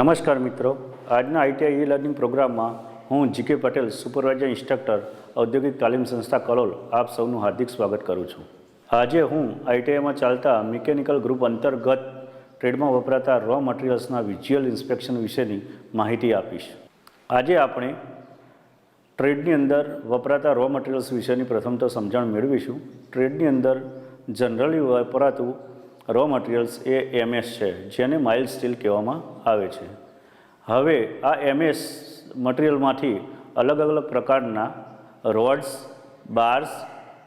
નમસ્કાર મિત્રો. આજના આઈટીઆઈ ઈ લર્નિંગ પ્રોગ્રામમાં હું જીકે પટેલ, સુપરવાઇઝર, ઇન્સ્ટ્રક્ટર, ઔદ્યોગિક તાલીમ સંસ્થા કલોલ, આપ સૌનું હાર્દિક સ્વાગત કરું છું. આજે હું આઈટીઆઈમાં ચાલતા મિકેનિકલ ગ્રુપ અંતર્ગત ટ્રેડમાં વપરાતા રો મટીરિયલ્સના વિઝ્યુઅલ ઇન્સ્પેક્શન વિશેની માહિતી આપીશ. આજે આપણે ટ્રેડની અંદર વપરાતા રો મટીરિયલ્સ વિશેની પ્રથમ તો સમજણ મેળવીશું. ટ્રેડની અંદર જનરલી વપરાતું રો મટીરિયલ્સ એ એમએસ છે, જેને માઇલ્ડ સ્ટીલ કહેવામાં આવે છે. હવે આ એમએસ મટીરિયલમાંથી અલગ અલગ પ્રકારના રોડ્સ બાર્સ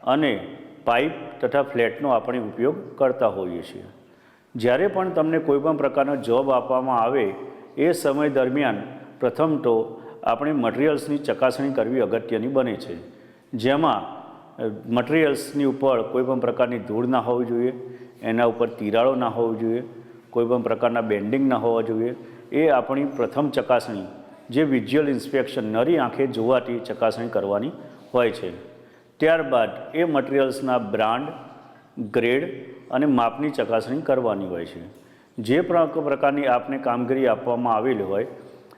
અને પાઇપ તથા ફ્લેટનો આપણે ઉપયોગ કરતા હોઈએ છીએ. જ્યારે પણ તમને કોઈપણ પ્રકારનો જોબ આપવામાં આવે, એ સમય દરમિયાન પ્રથમ તો આપણે મટીરિયલ્સની ચકાસણી કરવી અગત્યની બને છે. જેમાં મટીરિયલ્સની ઉપર કોઈ પણ પ્રકારની ધૂળ ના હોવી જોઈએ, એના ઉપર તિરાડો ના હોવી જોઈએ કોઈ પણ પ્રકારના બેન્ડિંગ ના હોવા જોઈએ. એ આપણી પ્રથમ ચકાસણી, જે વિઝ્યુઅલ ઇન્સ્પેક્શન નરી આંખે જોવાથી ચકાસણી કરવાની હોય છે. ત્યારબાદ એ મટીરિયલ્સના બ્રાન્ડ ગ્રેડ અને માપની ચકાસણી કરવાની હોય છે. જે પ્ર- પ્રકારની આપને કામગીરી આપવામાં આવેલી હોય,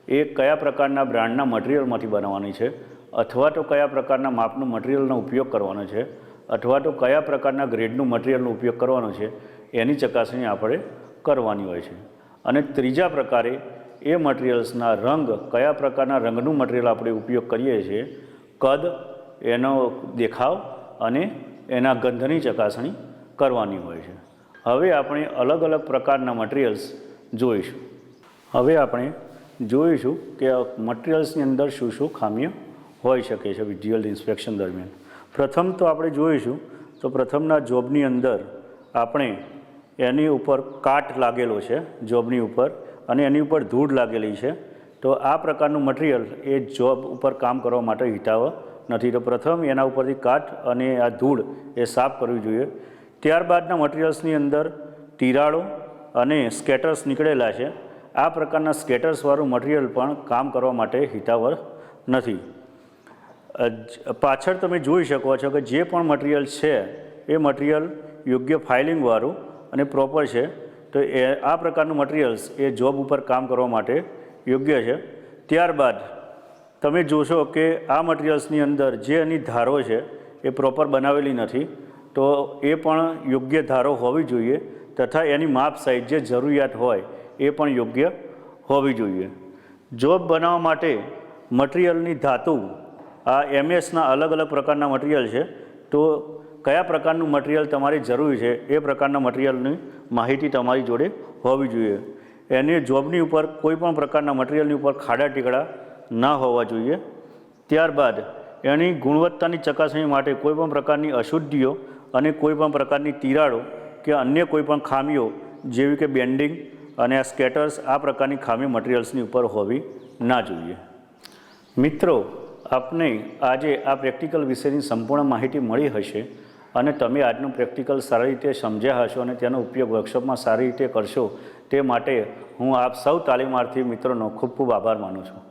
એ કયા પ્રકારના બ્રાન્ડના મટીરિયલમાંથી બનાવવાની છે અથવા તો કયા પ્રકારના માપનું મટીરિયલનો ઉપયોગ કરવાનો છે, અથવા તો કયા પ્રકારના ગ્રેડનું મટીરિયલનો ઉપયોગ કરવાનો છે, એની ચકાસણી આપણે કરવાની હોય છે. અને ત્રીજા પ્રકારે એ મટીરિયલ્સના રંગ, કયા પ્રકારના રંગનું મટીરિયલ આપણે ઉપયોગ કરીએ છીએ, કદ, એનો દેખાવ અને એના ગંધની ચકાસણી કરવાની હોય છે. હવે આપણે અલગ અલગ પ્રકારના મટીરિયલ્સ જોઈશું. હવે આપણે જોઈશું કે મટીરિયલ્સની અંદર શું શું ખામીઓ હોઈ શકે છે વિઝ્યુઅલ ઇન્સ્પેક્શન દરમિયાન. પ્રથમ તો આપણે જોઈશું, તો પ્રથમના જોબની અંદર આપણે એની ઉપર કાટ લાગેલો છે, જોબની ઉપર, અને એની ઉપર ધૂળ લાગેલી છે. તો આ પ્રકારનું મટીરિયલ એ જોબ ઉપર કામ કરવા માટે હિતાવ નથી. તો પ્રથમ એના ઉપરથી કાટ અને આ ધૂળ એ સાફ કરવી જોઈએ. ત્યારબાદના મટીરિયલ્સની અંદર તિરાડો અને સ્કેટર્સ નીકળેલા છે. આ પ્રકારના સ્કેટર્સવાળું મટીરિયલ પણ કામ કરવા માટે હિતાવર નથી. પાછળ તમે જોઈ શકો છો કે જે પણ મટીરિયલ છે, એ મટીરિયલ યોગ્ય ફાઇલિંગવાળું અને પ્રોપર છે. તો એ, આ પ્રકારનું મટીરિયલ્સ એ જોબ ઉપર કામ કરવા માટે યોગ્ય છે. ત્યારબાદ, તમે જોશો કે આ મટીરિયલ્સની અંદર જે એની ધારો છે, એ પ્રોપર બનાવેલી નથી. તો એ પણ યોગ્ય ધારો હોવી જોઈએ તથા એની માપ સાઈઝ જે જરૂરિયાત હોય, એ પણ યોગ્ય હોવી જોઈએ. જોબ બનાવવા માટે મટીરિયલની ધાતુ આ એમએસના અલગ અલગ પ્રકારના મટીરિયલ છે. તો કયા પ્રકારનું મટીરિયલ તમારી જરૂરી છે? એ પ્રકારના મટીરિયલની માહિતી તમારી જોડે હોવી જોઈએ. એની જોબની ઉપર કોઈ પણ પ્રકારના મટીરિયલની ઉપર ખાડા ટીકડા ના હોવા જોઈએ. ત્યારબાદ એની ગુણવત્તાની ચકાસણી માટે કોઈ પણ પ્રકારની અશુદ્ધિઓ અને કોઈ પણ પ્રકારની તિરાડો કે અન્ય કોઈ પણ ખામીઓ જેવી કે બેન્ડિંગ અને આ સ્કેટર્સ આ પ્રકારની ખામી મટીરિયલ્સની ઉપર હોવી ના જોઈએ. મિત્રો આપને આજે આ પ્રેક્ટિકલ વિશેની સંપૂર્ણ માહિતી મળી હશે અને તમે આજનું પ્રેક્ટિકલ સારી રીતે સમજ્યા હશો અને તેનો ઉપયોગ વર્કશોપમાં સારી રીતે કરશો તે માટે હું આપ સૌ તાલીમાર્થી મિત્રોનો ખૂબ ખૂબ આભાર માનું છું.